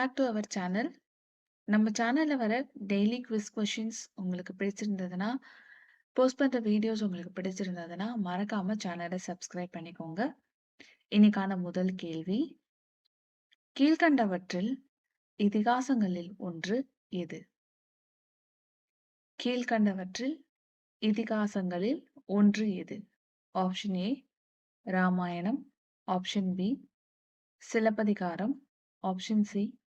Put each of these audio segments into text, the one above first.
Back to our channel. நம்ம சேனலில் வர டெய்லி குவிஸ் கொஷின்ஸ் உங்களுக்கு பிடிச்சிருந்ததுன்னா, போஸ்ட் பண்ணுற வீடியோஸ் உங்களுக்கு பிடிச்சிருந்ததுன்னா, மறக்காம சேனலை சப்ஸ்கிரைப் பண்ணிக்கோங்க. இன்னைக்கான முதல் கேள்வி. கீழ்க்கண்டவற்றில் இதிகாசங்களில் ஒன்று எது? கீழ்க்கண்டவற்றில் இதிகாசங்களில் ஒன்று எது? Option A Ramayanam. Option B Silappathikaram. Option C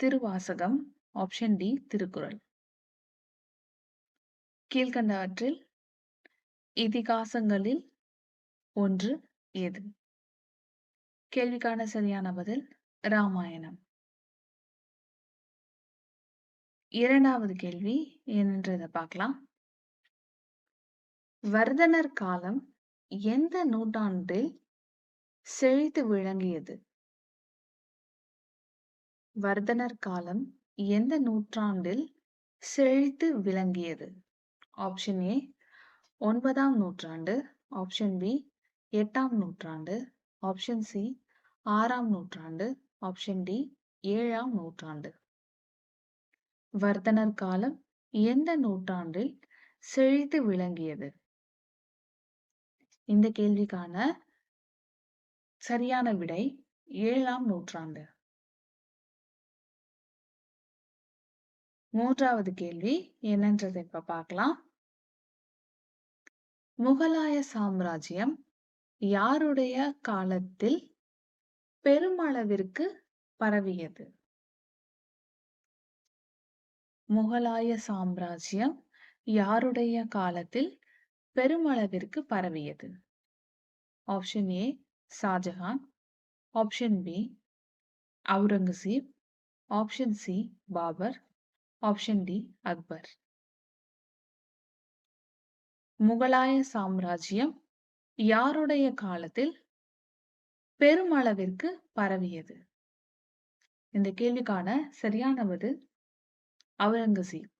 Thiruvasagam. Option D Thirukkural. கீழ்க்கண்டவற்றில் இதிகாசங்களில் ஒன்று எது? கேள்விக்கான சரியான பதில் ராமாயணம். இரண்டாவது கேள்வி என்னன்றத பார்க்கலாம். வர்தனர் காலம் எந்த நூற்றாண்டில் செழித்து விளங்கியது? வர்தனர் காலம் எந்த நூற்றாண்டில் செழித்து விளங்கியது? ஆப்ஷன் ஏ ஒன்பதாம் நூற்றாண்டு. ஆப்ஷன் பி எட்டாம் நூற்றாண்டு. ஆப்ஷன் சி ஆறாம் நூற்றாண்டு. ஆப்ஷன் டி ஏழாம் நூற்றாண்டு. வர்தனர் காலம் எந்த நூற்றாண்டில் செழித்து விளங்கியது? இந்த கேள்விக்கான சரியான விடை ஏழாம் நூற்றாண்டு. மூன்றாவது கேள்வி என்னன்றதை இப்ப பார்க்கலாம். முகலாய சாம்ராஜ்யம் யாருடைய காலத்தில் பெருமளவிற்கு பரவியது? முகலாய சாம்ராஜ்யம் யாருடைய காலத்தில் பெருமளவிற்கு பரவியது? Option A Shahjahan. Option B Aurangzeb. Option C Babur. Option D Akbar. முகலாய சாம்ராஜ்யம் யாருடைய காலத்தில் பெருமளவிற்கு பரவியது? இந்த கேள்விக்கான சரியான பதில் அவுரங்கசீப்.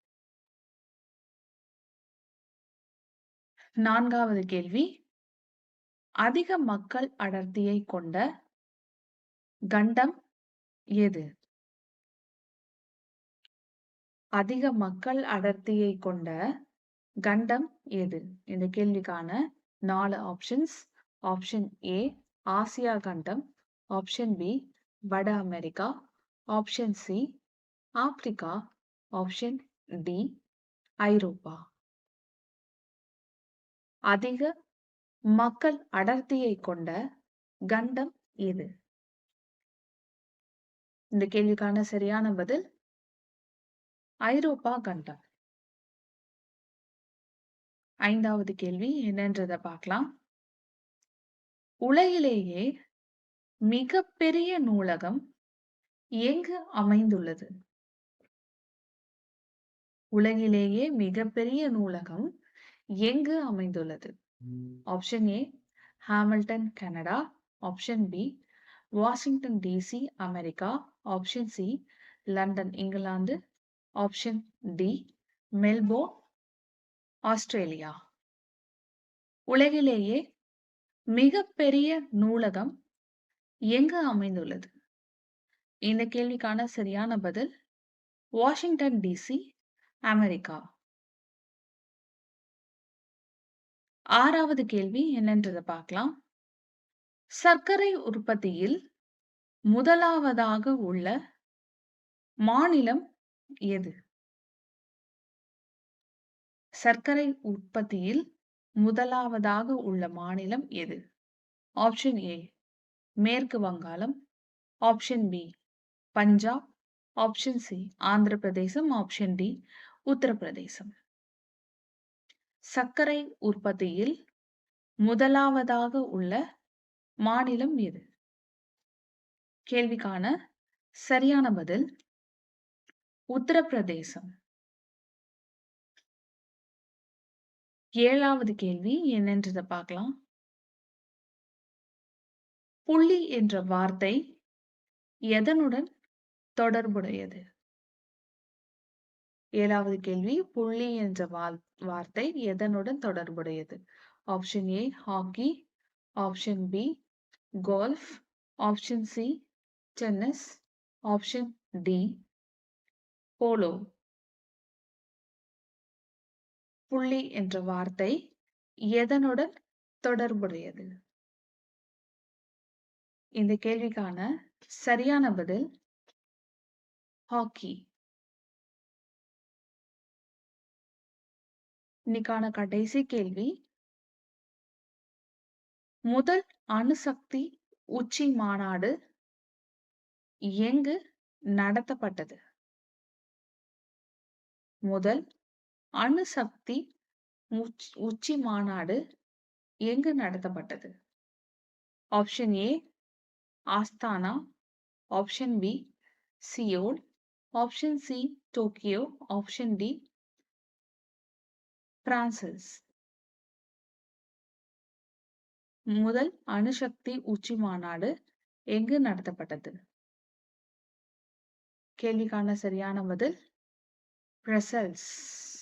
நான்காவது கேள்வி அதிக மக்கள் அடர்த்தியை கொண்ட கண்டம் எது? அதிக மக்கள் அடர்த்தியை கொண்ட கண்டம் எது? இந்த கேள்விக்கான நாலு ஆப்ஷன்ஸ். ஆப்ஷன் ஏ ஆசியா கண்டம். ஆப்ஷன் பி வட America. Option C Africa. Option D Europe. அதிக மக்கள் அடர்த்தியை கொண்ட கண்டம் எது? இந்த கேள்விக்கான சரியான பதில் ஐரோப்பா கண்டம். ஐந்தாவது கேள்வி என்னன்றத பார்க்கலாம். உலகிலேயே மிக பெரிய நூலகம் எங்கு அமைந்துள்ளது? உலகிலேயே மிகப்பெரிய நூலகம் எங்கு அமைந்துள்ளது? Option A Hamilton Canada. Option B Washington DC America. Option C London England. Option D Melbourne Australia. உலகிலேயே மிகப்பெரிய நூலகம் எங்கு அமைந்துள்ளது? இந்த கேள்விக்கான சரியான பதில் வாஷிங்டன் டிசி அமெரிக்கா. ஆறாவது கேள்வி என்னன்றதை பார்க்கலாம். சர்க்கரை உற்பத்தியில் முதலாவதாக உள்ள மாநிலம் எது? சர்க்கரை உற்பத்தியில் முதலாவதாக உள்ள மாநிலம் எது? ஆப்ஷன் ஏ மேற்கு Vangalam. Option B Punjab. Option C Andhra Pradesh. Option D Uttar Pradesh. சர்க்கரை உற்பத்தியில் முதலாவதாக உள்ள மாநிலம் எது? கேள்விக்கான சரியான பதில் உத்தரப்பிரதேசம். ஏழாவது கேள்வி என்னன்றத பார்க்கலாம். புள்ளி என்ற வார்த்தை எதனுடன் தொடர்புடையது? ஏழாவது கேள்வி புள்ளி என்ற வார்த்தை எதனுடன் தொடர்புடையது? Option A hockey. Option B golf. Option C tennis. Option D polo புள்ளி என்ற வார்த்தை எதனுடன் தொடர்புடையது? இந்த கேள்விக்கான சரியான பதில் ஹாக்கி. இன்னைக்கான கடைசி கேள்வி. முதல் அணுசக்தி உச்சி மாநாடு எங்கு நடத்தப்பட்டது? முதல் அணுசக்தி உச்- உச்சி மாநாடு எங்கு நடத்தப்பட்டது? Option A Astana option B Seoul option C Tokyo option D பிரான்சஸ் முதல் அணுசக்தி உச்சி மாநாடு எங்கு நடத்தப்பட்டது? கேள்விக்கான சரியான பதில் presence.